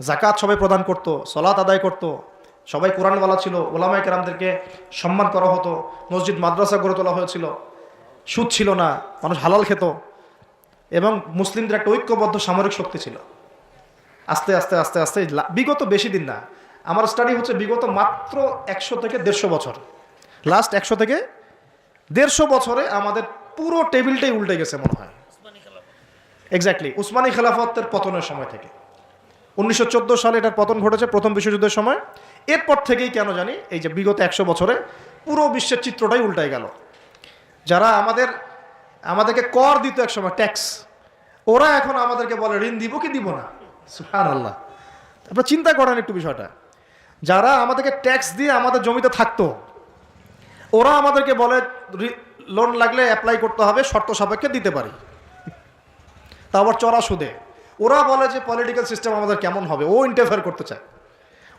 জাকাত সবাই প্রদান করত, সলাত আদায় করত। সবাই কোরআনওয়ালা ছিল ওলামাই কেরামদেরকে সম্মান করা হতো, মসজিদ, মাদ্রাসা গড়ে তোলা হয়েছিল। সুদ ছিল না, মানুষ হালাল খেত। এবং মুসলিমদের একটা ঐক্যবদ্ধ সামরিক শক্তি ছিল। আস্তে আস্তে আস্তে আস্তে বিগত বেশি দিন না। আমার স্টাডি হচ্ছে বিগত মাত্র একশো থেকে দেড়শো বছর। লাস্ট একশো থেকে দেড়শো বছরে আমাদের পুরো টেবিলটাই উল্টে গেছে মনে হয়। এক্স্যাক্টলি উসমানী খেলাফতের পতনের সময় থেকে। উনিশশো চোদ্দ সালে এটার পতন ঘটেছে প্রথম বিশ্বযুদ্ধের সময়। এরপর থেকেই কেন জানি এই যে বিগত একশো বছরে পুরো বিশ্বের চিত্রটাই উল্টাই গেল। যারা আমাদের, আমাদেরকে কর দিত এক সময় ট্যাক্স, ওরা এখন আমাদেরকে বলে, ঋণ দিব কি দিব না? সুহান আল্লাহ আপনারা চিন্তা করেন একটু বিষয়টা। যারা আমাদেরকে ট্যাক্স দিয়ে আমাদের জমিতে থাকতো, ওরা আমাদেরকে বলে লোন লাগলে অ্যাপ্লাই করতে হবে, শর্ত সাপেক্ষে দিতে পারি। তা আবার চড়া সুদে। ওরা বলে যে পলিটিক্যাল সিস্টেম আমাদের কেমন হবে। ও ইন্টারফেয়ার করতে চায়।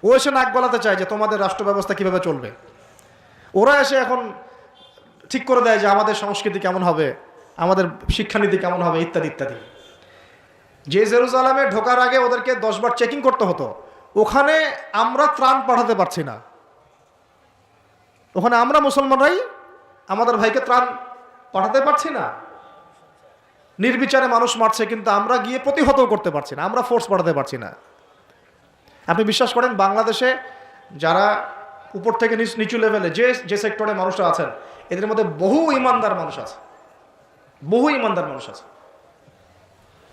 ও এসে নাক গলাতে চায় যে তোমাদের রাষ্ট্র ব্যবস্থা কীভাবে চলবে। ওরা এসে এখন ঠিক করে দেয় যে আমাদের সংস্কৃতি কেমন হবে, আমাদের শিক্ষানীতি কেমন হবে, ইত্যাদি ইত্যাদি। যে জেরুজালামে ঢোকার আগে ওদেরকে দশবার চেকিং করতে হতো। ওখানে আমরা ত্রাণ পাঠাতে পারছি না। ওখানে আমরা মুসলমানরাই আমাদের ভাইকে ত্রাণ পাঠাতে পারছি না। নির্বিচারে মানুষ মারছে, কিন্তু আমরা গিয়ে প্রতিহত করতে পারছি না, আমরা ফোর্স পাঠাতে পারছি না। আপনি বিশ্বাস করেন, বাংলাদেশে যারা উপর থেকে নিচ- লেভেলে যে যে সেক্টরে মানুষরা আছেন, এদের মধ্যে বহু ইমানদার মানুষ আছে। বহু ইমানদার মানুষ আছে।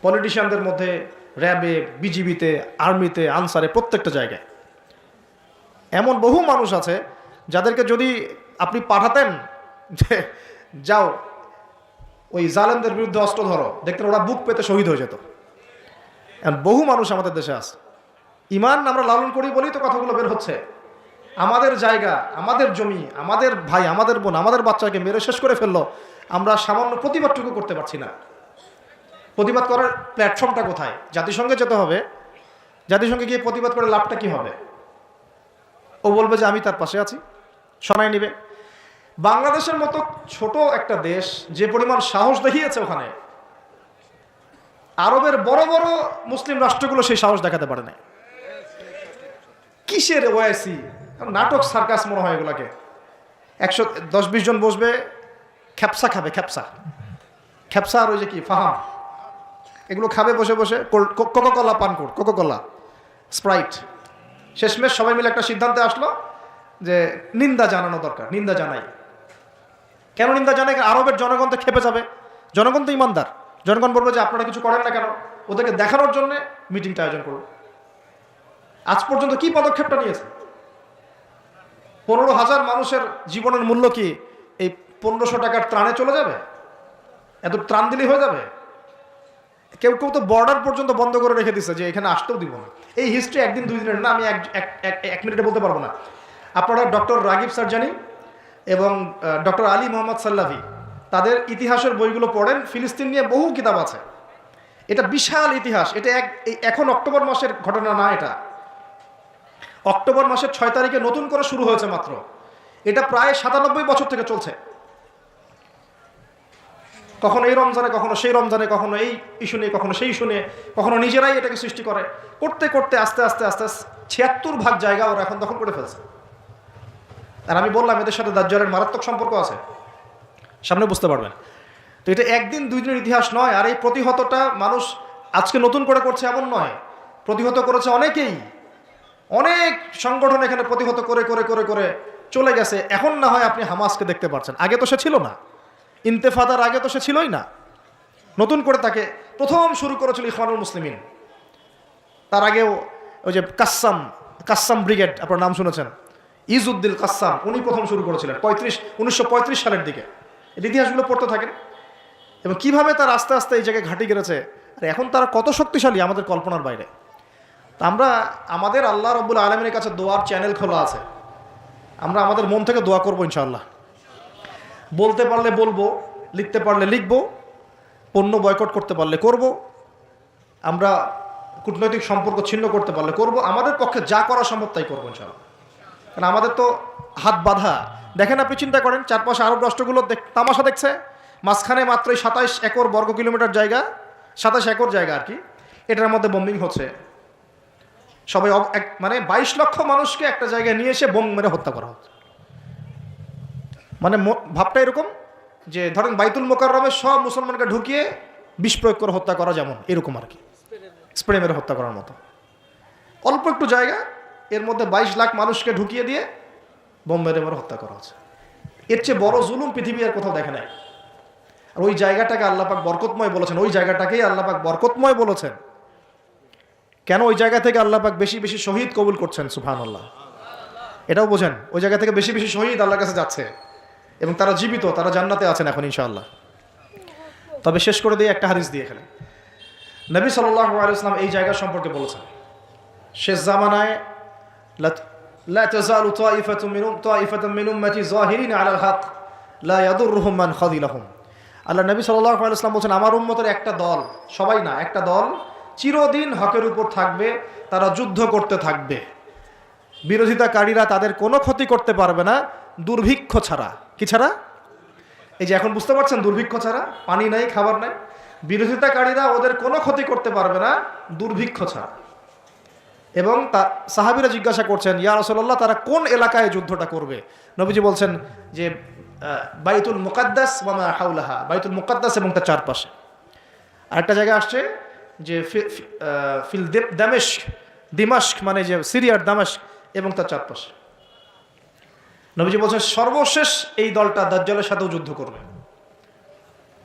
পলিটিশিয়ানদের মধ্যে র্যাবে বিজিবিতে আর্মিতে আনসারে, প্রত্যেকটা জায়গায়। এমন বহু মানুষ আছে, যাদেরকে যদি আপনি পাঠাতেন যে, যাও ওই জালেমদের বিরুদ্ধে অস্ত্র ধরো। দেখতেন ওরা বুক পেতে শহীদ হয়ে যেত। এখন বহু মানুষ আমাদের দেশে আছে। ইমান আমরা লালন করি বলেই তো কথাগুলো বের হচ্ছে। আমাদের জায়গা, আমাদের জমি, আমাদের ভাই, আমাদের বোন, আমাদের বাচ্চাকে মেরে শেষ করে ফেলল। আমরা সামান্য প্রতিবাদটুকু করতে পারছি না। প্রতিবাদ করার প্ল্যাটফর্মটা কোথায়? জাতিসংঘে যেতে হবে। জাতিসংঘে গিয়ে প্রতিবাদ করে লাভটা কি হবে? ও বলবে যে আমি তার পাশে আছি। শোনাই নিবে। বাংলাদেশের মতো ছোট একটা দেশ যে পরিমাণ সাহস দেখিয়েছে ওখানে, আরবের বড় বড় মুসলিম রাষ্ট্রগুলো সেই সাহস দেখাতে পারে না কিসের ওয়াইসি নাটক, সার্কাস মনে হয় এগুলাকে। একশো দশ বিশ জন বসবে, খ্যাপসা খাবে, খ্যাপসা। খ্যাপসা আর ওই যে কি, ফাহাম। এগুলো খাবে বসে বসে কোকো কলা পান কর কোকো কলা স্প্রাইট। শেষমেশ সবাই মিলে একটা সিদ্ধান্তে আসলো যে নিন্দা জানানো দরকার, নিন্দা জানাই। কেন নিন্দা কারণ আরবের জনগণ তো খেপে যাবে। জনগণ তো ইমানদার। জনগণ বলবে যে আপনারা কিছু করেন না কেন? ওদেরকে দেখানোর জন্য মিটিংটা আয়োজন করুন। আজ পর্যন্ত কি পদক্ষেপটা নিয়েছে? পনেরো হাজার মানুষের জীবনের মূল্য কি এই পনেরোশো টাকার ত্রাণে চলে যাবে? এত ত্রাণ দিলেই হয়ে যাবে? কেউ কেউ তো বর্ডার পর্যন্ত বন্ধ করে রেখে দিচ্ছে যে এখানে আসতেও দিব না। এই হিস্ট্রি একদিন দুই দিনের না, আমি এক মিনিটে বলতে পারব না। আপনারা ডক্টর রাগিব সার্জানি এবং ডক্টর আলী মোহাম্মদ সাল্লাভি, তাদের ইতিহাসের বইগুলো পড়েন, ফিলিস্তিন নিয়ে বহু কিতাব আছে। এটা বিশাল ইতিহাস, এটা এক এখন অক্টোবর মাসের ঘটনা না এটা। অক্টোবর মাসের ছয় তারিখে নতুন করে শুরু হয়েছে মাত্র। এটা প্রায় সাতানব্বই বছর থেকে চলছে। কখনো এই রমজানে, কখনো সেই রমজানে, কখনো এই ইস্যু নিয়ে, কখনো সেই ইস্যু নিয়ে, কখনো নিজেরাই এটাকে সৃষ্টি করে। করতে করতে আস্তে আস্তে আস্তে ছিয়াত্তর ভাগ জায়গা ওরা এখন দখল করে ফেলছে। আর আমি বললাম, এদের সাথে দাজ্জালের মারাত্মক সম্পর্ক আছে। সামনে বুঝতে পারবেন। তো এটা একদিন দুই দিনের ইতিহাস নয়, আর এই প্রতিহতটা মানুষ আজকে নতুন করে করছে এমন নয়। প্রতিহত করেছে অনেকেই। অনেক সংগঠন এখানে প্রতিহত করে করে করে করে চলে গেছে। এখন না হয় আপনি হামাসকে দেখতে পাচ্ছেন আগে তো সে ছিল না। ইন্তেফাদার আগে তো সে ছিলই না। নতুন করে তাকে প্রথম শুরু করেছিল ইখওয়ানুল মুসলিমিন। তার আগেও ওই যে কাসাম কাসাম ব্রিগেড, আপনার নাম শুনেছেন? ইজউদ্দিল কাসাম, উনি প্রথম শুরু করেছিলেন, পঁয়ত্রিশ, উনিশশো সালের দিকে। এই ইতিহাসগুলো পড়তে থাকেন। এবং কীভাবে তার আস্তে আস্তে এই জায়গায় ঘাঁটি গেড়েছে, আর এখন তারা কত শক্তিশালী আমাদের কল্পনার বাইরে। তা আমরা আমাদের আল্লাহ রব্বুল আলমের কাছে দোয়ার চ্যানেল খোলা আছে। আমরা আমাদের মন থেকে দোয়া করব ইনশাল্লাহ বলতে পারলে বলব, লিখতে পারলে লিখব, পণ্য বয়কট করতে পারলে করব। আমরা কূটনৈতিক সম্পর্ক ছিন্ন করতে পারলে করব। আমাদের পক্ষে যা করা সম্ভব তাই করব ইনশাআল্লাহ। কারণ আমাদের তো হাত বাঁধা। দেখেন আপনি চিন্তা করেন, চারপাশে আরব রাষ্ট্রগুলো তামাশা দেখছে। মাঝখানে মাত্রই সাতাইশ একর বর্গ কিলোমিটার জায়গা সাতাশ একর জায়গা আর কি। এটার মধ্যে বোম্বিং হচ্ছে। সবাই এক মানে বাইশ লক্ষ মানুষকে একটা জায়গায় নিয়ে এসে বোম মেরে হত্যা করা হচ্ছে। মানে ভাবটা এরকম যে ধরেন বাইতুল মোকাররমে সব মুসলমানকে ঢুকিয়ে বিষ প্রয়োগ করে হত্যা করা যেমন, এরকম আর কি। স্প্রে মেরে হত্যা করার মতো। অল্প একটু জায়গা এর মধ্যে বাইশ লাখ মানুষকে ঢুকিয়ে দিয়ে বোম মেরে হত্যা করা হচ্ছে। এর চেয়ে বড় জুলুম পৃথিবী আর কোথাও দেখে নাই। আর ওই জায়গাটাকে আল্লাপাক বরকতময় বলেছেন, ওই জায়গাটাকেই আল্লাপাক বরকতময় বলেছেন। কেন ওই জায়গা থেকে আল্লাপাক বেশি বেশি শহীদ কবুল করছেন সুফান আল্লাহ এটাও বোঝেন, ওই জায়গা থেকে বেশি বেশি শহীদ আল্লাহর কাছে যাচ্ছে এবং তারা জীবিত, তারা জান্নাতে আছেন এখন ইনশাআল্লাহ। তবে শেষ করে দিয়ে একটা হাদিস দিয়ে এখানে। নবী সাল্লাহ আলাইসলাম এই জায়গা সম্পর্কে বলেছেন, শেষ জামানায় لا تزال طائفة من طائفة من أمتي ظاهرين على الحق لا يضرهم من خذلهم আল্লাহ নবী সাল্লাহ আলাইসলাম বলছেন আমার উম্মতের একটা দল সবাই না একটা দল চিরদিন হকের উপর থাকবে তারা যুদ্ধ করতে থাকবে বিরোধিতাকারীরা তাদের কোনো ক্ষতি করতে পারবে না দুর্ভিক্ষ ছাড়া কি ছাড়া এই যে এখন বুঝতে পারছেন দুর্ভিক্ষ ছাড়া পানি নাই খাবার নাই বিরোধিতাকারীরা ওদের কোনো ক্ষতি করতে পারবে না দুর্ভিক্ষ ছাড়া এবং তা সাহাবিরা জিজ্ঞাসা করছেন, ইয়া রসল্লাহ তারা কোন এলাকায় যুদ্ধটা করবে? নবীজি বলছেন যে বাইতুল মুকাদ্দাস ওয়ামা হাউলাহা বাইতুল মুকাদ্দাস এবং তার চারপাশে। আরেকটা জায়গায় আসছে যে ফিল দেব- দামেস্ক মানে যে সিরিয়ার দামেস্ক এবং তার চারপাশে। নবীজি বলছেন, সর্বশেষ এই দলটা দাজ্জালের সাথেও যুদ্ধ করবে।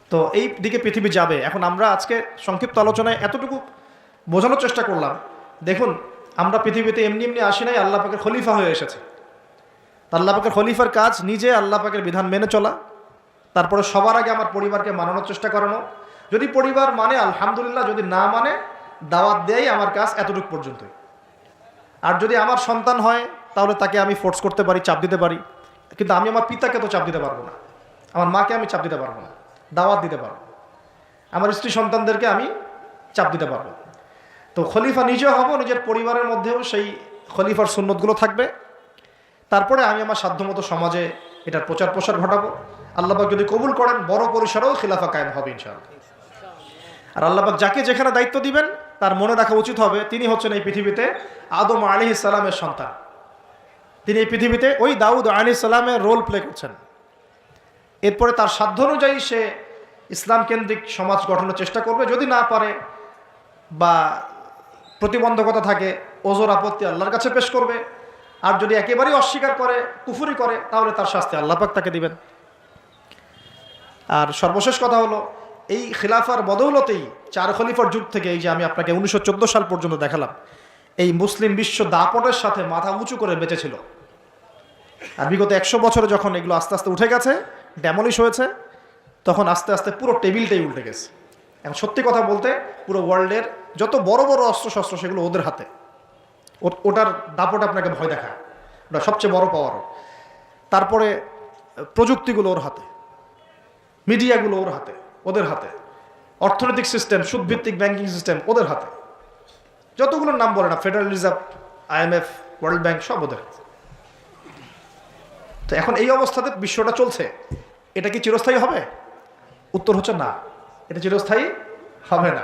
তো এই দিকে পৃথিবী যাবে। এখন আমরা আজকে সংক্ষিপ্ত আলোচনায় এতটুকু বোঝানোর চেষ্টা করলাম। দেখুন আমরা পৃথিবীতে এমনি এমনি আসি নাই, আল্লাহ পাকের খলিফা হয়ে এসেছে। আল্লাহ পাকের খলিফার কাজ নিজে আল্লাহ পাকের বিধান মেনে চলা, তারপরে সবার আগে আমার পরিবারকে মানানোর চেষ্টা করানো। যদি পরিবার মানে আলহামদুলিল্লাহ, যদি না মানে দাওয়াত দেয় আমার কাজ এতটুকু পর্যন্তই। আর যদি আমার সন্তান হয়, তাহলে তাকে আমি ফোর্স করতে পারি, চাপ দিতে পারি। কিন্তু আমি আমার পিতাকে তো চাপ দিতে পারব না। আমার মাকে আমি চাপ দিতে পারব না। দাওয়াত দিতে পারব। আমার স্ত্রী সন্তানদেরকে আমি চাপ দিতে পারব। তো খলিফা নিজেও হব, নিজের পরিবারের মধ্যেও সেই খলিফার সুন্নতগুলো থাকবে। তারপরে আমি আমার সাধ্যমতো সমাজে এটার প্রচার প্রসার ঘটাবো। আল্লাহবাক যদি কবুল করেন, বড় পরিসরেও খিলাফা কায়েম হবে ইনশাআল্লাহ। আর আল্লাহবাক যাকে যেখানে দায়িত্ব দিবেন, তার মনে রাখা উচিত হবে, তিনি হচ্ছেন এই পৃথিবীতে আদম আলী ইসলামের সন্তান। তিনি এই পৃথিবীতে ওই দাউদ আলী ইসলামের রোল প্লে করছেন। এরপরে তার সাধ্য অনুযায়ী সে ইসলাম কেন্দ্রিক সমাজ গঠনের চেষ্টা করবে। যদি না পারে বা প্রতিবন্ধকতা থাকে, ওজোর আপত্তি আল্লাহর কাছে পেশ করবে। আর যদি একেবারেই অস্বীকার করে, কুফুরি করে, তাহলে তার শাস্তি আল্লাহ পাক তাকে দিবেন। আর সর্বশেষ কথা হলো, এই খিলাফার বদৌলতেই চার খলিফার যুগ থেকে এই যে আমি আপনাকে উনিশশো চোদ্দ সাল পর্যন্ত দেখালাম, এই মুসলিম বিশ্ব দাপটের সাথে মাথা উঁচু করে বেঁচেছিল। আর বিগত একশো বছরে যখন এগুলো আস্তে আস্তে উঠে গেছে ড্যামলিশ হয়েছে, তখন আস্তে আস্তে পুরো টেবিলটাই উল্টে গেছে। এখন সত্যি কথা বলতে, পুরো ওয়ার্ল্ডের যত বড় বড় অস্ত্র শস্ত্র সেগুলো ওদের হাতে। ওটার দাপট আপনাকে ভয় দেখায়। ওটা সবচেয়ে বড় পাওয়ার তারপরে প্রযুক্তিগুলো ওর হাতে। মিডিয়াগুলো ওর হাতে, ওদের হাতে। অর্থনৈতিক সিস্টেম সুদভিত্তিক ব্যাংকিং সিস্টেম ওদের হাতে। যতগুলোর নাম বলে না federal reserve IMF world bank সব ওদের তো এখন এই অবস্থাতে বিশ্বটা চলছে। এটা কি চিরস্থায়ী হবে? উত্তর হচ্ছে না। এটা চিরস্থায়ী হবে না।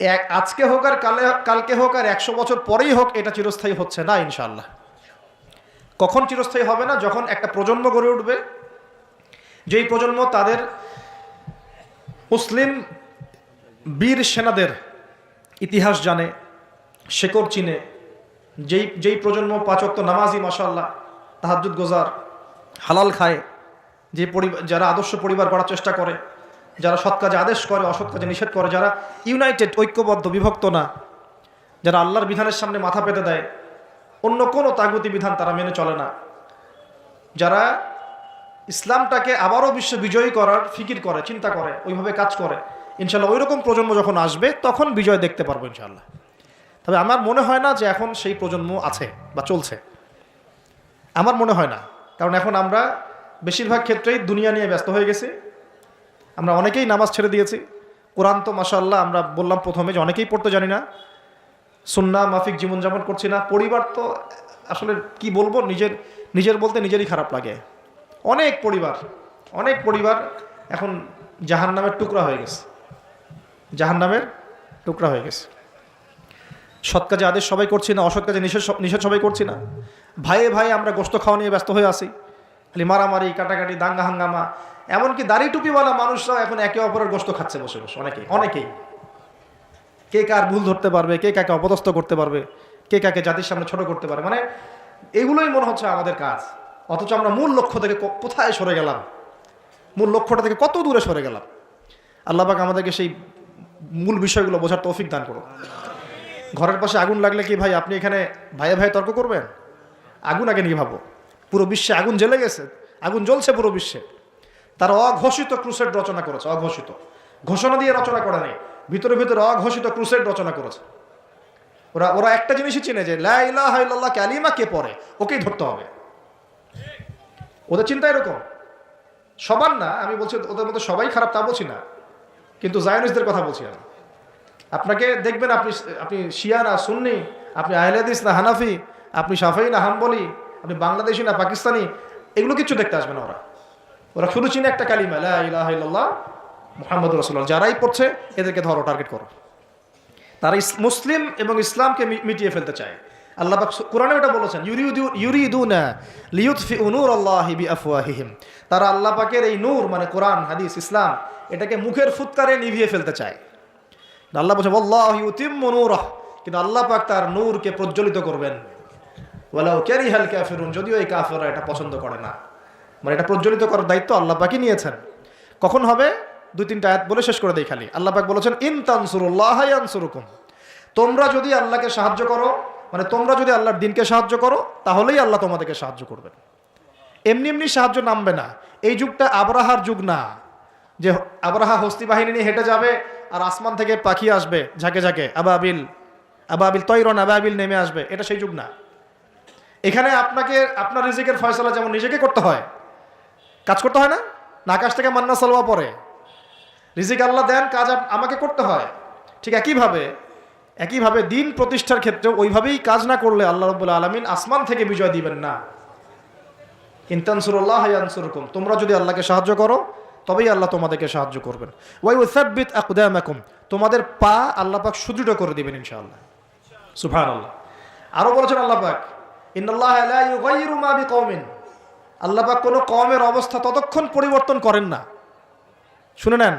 এক আজকে হোক আর কালে, কালকে হোক আর একশো বছর পরেই হোক, এটা চিরস্থায়ী হচ্ছে না ইনশাল্লাহ কখন চিরস্থায়ী হবে না? যখন একটা প্রজন্ম গড়ে উঠবে, যেই প্রজন্ম তাদের মুসলিম বীর সেনাদের ইতিহাস জানে, শেকড় চিনে, যেই যেই প্রজন্ম পাচক্ত নামাজি মাসাল্লাহ তাহাজুদ গোজার, হালাল খায়, যে পরিবার যারা আদর্শ পরিবার করার চেষ্টা করে যারা সৎ কাজে আদেশ করে, অসৎ কাজে নিষেধ করে, যারা ইউনাইটেড ঐক্যবদ্ধ, বিভক্ত না, যারা আল্লাহর বিধানের সামনে মাথা পেতে দেয়, অন্য কোনো তাগুতি বিধান তারা মেনে চলে না। যারা ইসলামটাকে আবারও বিশ্ব বিজয়ী করার ফিকির করে, চিন্তা করে, ওইভাবে কাজ করে ইনশাল্লাহ ওই রকম প্রজন্ম যখন আসবে, তখন বিজয় দেখতে পারব ইনশাল্লাহ তবে আমার মনে হয় না যে এখন সেই প্রজন্ম আছে বা চলছে। আমার মনে হয় না। কারণ এখন আমরা বেশিরভাগ ক্ষেত্রেই দুনিয়া নিয়ে ব্যস্ত হয়ে গেছি। আমরা অনেকেই নামাজ ছেড়ে দিয়েছি। কোরআন তো মাসাল্লাহ আমরা বললাম প্রথমে যে অনেকেই পড়তে জানি না। সুন্না মাফিক জীবনযাপন করছি না। পরিবার তো আসলে কি বলব, নিজের নিজের বলতে নিজেরই খারাপ লাগে। অনেক পরিবার অনেক পরিবার এখন জাহান নামের টুকরা হয়ে গেছে। জাহান নামের টুকরা হয়ে গেছে। সৎ কাজে আদেশ সবাই করছি না, অসৎ কাজে নিষেধ নিষেধ সবাই করছি না। ভাইয়ে ভাই আমরা গোস্ত খাওয়া নিয়ে ব্যস্ত হয়ে আসি খালি মারামারি, কাটাকাটি, দাঙ্গা হাঙ্গামা, এমনকি দাড়ি টুপিওয়ালা মানুষরাও এখন একে অপরের গোস্ত খাচ্ছে বসে বসে, অনেকেই অনেকেই। কে কার ভুল ধরতে পারবে, কে কাকে অপদস্থ করতে পারবে, কে কাকে জাতির সামনে ছোট করতে পারবে মানে এগুলোই মনে হচ্ছে আমাদের কাজ। অথচ আমরা মূল লক্ষ্য থেকে কোথায় সরে গেলাম? মূল লক্ষ্যটা থেকে কত দূরে সরে গেলাম? আল্লাহ পাক আমাদেরকে সেই মূল বিষয়গুলো বোঝার তৌফিক দান করো ঘরের পাশে আগুন লাগলে কি ভাই আপনি এখানে ভাইয়ে ভাইয়ে তর্ক করবেন? আগুন আগে নিয়ে ভাবো পুরো বিশ্বে আগুন জ্বলে গেছে। আগুন জ্বলছে পুরো বিশ্বে। তারা অঘোষিত ক্রুসেড রচনা করেছে, অঘোষিত। ঘোষণা দিয়ে রচনা করে নেই। ভিতরে ভিতরে অঘোষিত ক্রুসেড রচনা করেছে। ওরা ওরা একটা জিনিসই চিনে যে, লা ইলাহা ইল্লাল্লাহ কালিমা কে পড়ে? ওকেই ধরতে হবে। ওদের চিন্তা এরকম। সবার না, আমি বলছি ওদের মধ্যে সবাই খারাপ তা বলছি না। কিন্তু জায়নিসদের কথা বলছি আমি। আপনাকে দেখবেন, আপনি আপনি শিয়া না সুন্নি, আপনি আহলেদিস না হানাফি, আপনি সাফাই না হাম্বলি আপনি বাংলাদেশি না পাকিস্তানি, এগুলো কিচ্ছু দেখতে আসবে না ওরা। ওরা শুধু চিনে একটা কালিমা ইলাহা ইল্লাল্লাহ যারাই পড়ছে, এদেরকে ধরো টার্গেট করো। তারা মুসলিম এবং ইসলামকে মিটিয়ে ফেলতে চায়। আল্লাহ কোরআনে ওটা বলেছেন তারা আল্লাহ পাকের এই নূর মানে কোরআন, হাদিস, ইসলাম, এটাকে মুখের ফুৎকারে নিভিয়ে ফেলতে চায়। আল্লাহ বলছে নূরাহ। কিন্তু আল্লাহ পাক তার নূরকে প্রজ্বলিত করবেন। ওয়ালাউ কারিহাল কাফিরুন, যদিও এই কাফেররা এটা পছন্দ করে না। মানে এটা প্রজ্বলিত করার দায়িত্ব আল্লাহ পাকই নিয়েছেন। কখন হবে? দুই তিনটা আয়াত বলে শেষ করে দেই খালি। আল্লাহ পাক বলেছেন, ইন তানসুরুল্লাহ ইয়ানসুরুকুম। তোমরা যদি আল্লাহকে সাহায্য করো মানে তোমরা যদি আল্লাহর দিনকে সাহায্য করো, তাহলেই আল্লাহ তোমাদেরকে সাহায্য করবেন। এমনি এমনি সাহায্য নামবে না। এই যুগটা আবরাহার যুগ না। যে আবরাহা হস্তি বাহিনী নিয়ে হেঁটে যাবে, আর আসমান থেকে পাখি আসবে, ঝাঁকে ঝাঁকে, আবাবিল আবাবিল তৈরন, আবাবিল নেমে আসবে, এটা সেই যুগ না। এখানে আপনাকে, আপনার রিজিকের ফয়সলা যেমন নিজেকে করতে হয়, কাজ করতে হয় না? আকাশ থেকে মান্না সালোয়া পরে রিজিক আল্লাহ দেন, কাজ আমাকে করতে হয়। ঠিক একইভাবে একইভাবে দিন প্রতিষ্ঠার ক্ষেত্রে ওইভাবেই কাজ না করলে আল্লাহ রব্বুল আলমিন আসমান থেকে বিজয় দিবেন না। ইনতানসুরুল্লাহ ইয়ানসুরকুম, তোমরা যদি আল্লাহকে সাহায্য করো, তবেই আল্লাহ তোমাদেরকে সাহায্য করবেন। ওয়াই উসাব্বিত আকদামাকুম, তোমাদের পা আল্লাহ পাক সুদৃঢ় করে দিবেন ইনশাআল্লাহ। সুবহানাল্লাহ। আরও বলেছেন আল্লাহ পাক পাক কোনো কমের অবস্থা ততক্ষণ পরিবর্তন করেন না। শুনে নেন,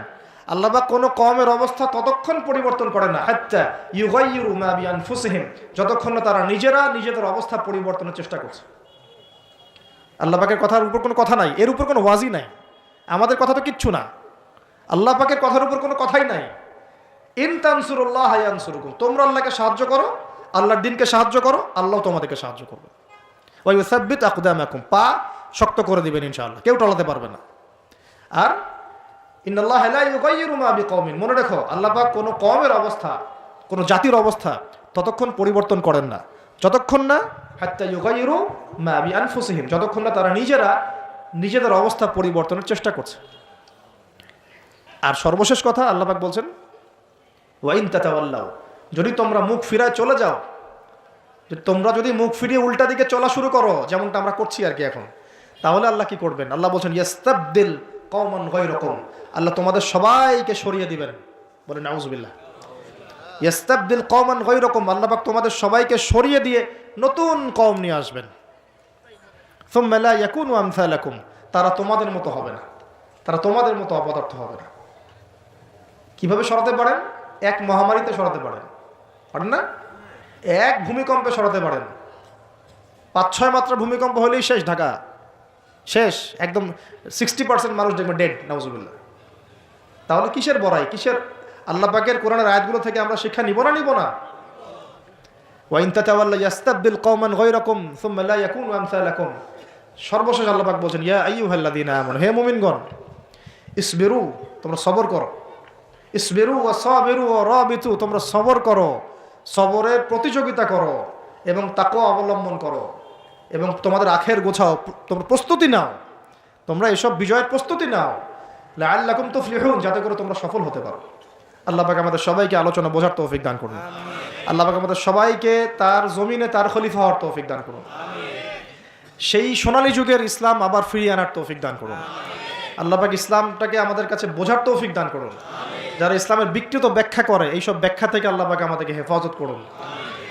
আল্লাহ পাক কোনো কমের অবস্থা ততক্ষণ পরিবর্তন করে না। হাত্তা ইউগাইয়িরু মা বিআনফুসিহিম, যতক্ষণ না তারা নিজেরা নিজেদের অবস্থা পরিবর্তনের চেষ্টা করছে। আল্লাহ পাকের কথার উপর কোনো কথা নাই, এর উপর কোনো ওয়াজি নাই। আমাদের কথা তো কিচ্ছু না। আল্লাহ পাকের কথার উপর কোনো কথাই নাই। ইন তানসুরুল্লাহ হায়ানসুরুকুম তোমরা আল্লাহকে সাহায্য করো আল্লাহর দিনকে সাহায্য করো, আল্লাহ তোমাদেরকে সাহায্য করবে। ওই সাব্বিত আকুদামাকুম, পা শক্ত করে দিবেন ইনশাআল্লাহ, কেউ টলাতে পারবে না। আর বিকওমিন, মনে রেখো, আল্লাহ পাক কোনো কওমের অবস্থা, কোনো জাতির অবস্থা ততক্ষণ পরিবর্তন করেন না। যতক্ষণ না, হাত্তা ইউগাইয়িরু মা বিআনফুসিহিম, যতক্ষণ না তারা নিজেরা নিজেদের অবস্থা পরিবর্তনের চেষ্টা করছে। আর সর্বশেষ কথা আল্লাহ পাক বলছেন ওয়াইন তাতাওয়াল্লাও যদি তোমরা মুখ ফিরায় চলে যাও তোমরা যদি মুখ ফিরিয়ে উল্টা দিকে চলা শুরু করো, যেমনটা আমরা করছি আর কি এখন, তাহলে আল্লাহ কি করবেন? আল্লাহ বলছেন, ইয়াস্তাবদিল কওমান গায়রাকুম। আল্লাহ তোমাদের সবাইকে সরিয়ে দিবেন। বলে নাউজুবিল্লাহ। ইয়াস্তাবদিল কওমান গায়রাকুম। আল্লাহ পাক তোমাদের সবাইকে সরিয়ে দিয়ে নতুন কওম নিয়ে আসবেন। সুম্মা লা ইয়াকুনু আমসালাকুম। তারা তোমাদের মতো হবে না। তারা তোমাদের মতো অপদার্থ হবে না। কীভাবে সরাতে পারেন? এক মহামারীতে সরাতে পারেন। পারেন না? এক ভূমিকম্পে সরাতে পারেন। পাঁচ, ছয় মাত্রা ভূমিকম্প হলেই শেষ, ঢাকা। শেষ, একদম সিক্সটি পার্সেন্ট মানুষ দেখবেন ডেড নাউজুবিল্লাহ। তাহলে কিসের বড়াই? কিসের? আল্লাহ পাকের কোরআনের আয়াতগুলো থেকে আমরা শিক্ষা নিব না নিব না? ওয়াইন তাতাওয়াল্লা ইয়াস্তাবদিল কওমান গায়রাকুম সুম্মা লা ইয়াকুনু আমসালাকুম। সর্বশেষ আল্লাহ পাক বলছেন, ইয়া আইয়ুহাল্লাযীনা আমানু, হে মুমিনগণ, ইসবিরু, তোমরা সবর করো। ইসবিরু ও সবেরু ও রবিতু, তোমরা সবর করো। সবরের প্রতিযোগিতা করো এবং তাকেও অবলম্বন করো এবং তোমাদের আখের গোছাও তোমরা প্রস্তুতি নাও। তোমরা এসব বিজয়ের প্রস্তুতি নাও। আল্লাহকুম তো ফ্লিহুন যাতে করে তোমরা সফল হতে পারো। আল্লাহ পাক আমাদের সবাইকে আলোচনা বোঝার তৌফিক দান করুন। আল্লাহ পাক আমাদের সবাইকে তার জমিনে তার খলিফা হওয়ার তৌফিক দান করুন। সেই সোনালী যুগের ইসলাম আবার ফিরিয়ে আনার তৌফিক দান করুন। আল্লাহ পাক ইসলামটাকে আমাদের কাছে বোঝার তৌফিক দান করুন। যারা ইসলামের বিকৃত ব্যাখ্যা করে, এইসব ব্যাখ্যা থেকে আল্লাহ পাক আমাদেরকে হেফাজত করুন।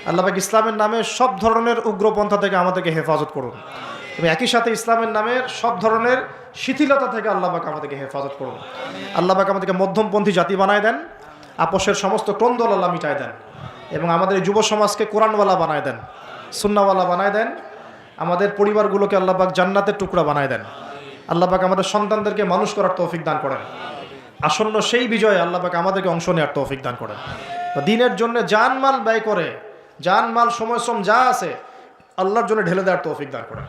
আল্লাহ পাক ইসলামের নামে সব ধরনের উগ্রপন্থা থেকে আমাদেরকে হেফাজত করুন। এবং একই সাথে ইসলামের নামের সব ধরনের শিথিলতা থেকে আল্লাহ পাক আমাদেরকে হেফাজত করুন। আল্লাহ পাক আমাদেরকে মধ্যমপন্থী জাতি বানায় দেন, আপোষের সমস্ত ক্রন্দল আল্লাহ মিটায় দেন এবং আমাদের যুব সমাজকে কোরআনওয়ালা বানায় দেন, সুন্নাওয়ালা বানায় দেন, আমাদের পরিবারগুলোকে আল্লাহ পাক জান্নাতের টুকরা বানায় দেন। আল্লাহ পাক আমাদের সন্তানদেরকে মানুষ করার তৌফিক দান করেন। আসন্ন সেই বিজয়ে আল্লাহ পাক আমাদেরকে অংশ নেওয়ার তৌফিক দান করেন। দিনের জন্য জানমাল ব্যয় করে জানমাল সময় শ্রম যা আছে, আল্লাহর জন্য ঢেলে দেওয়ার তৌফিক দান করেন।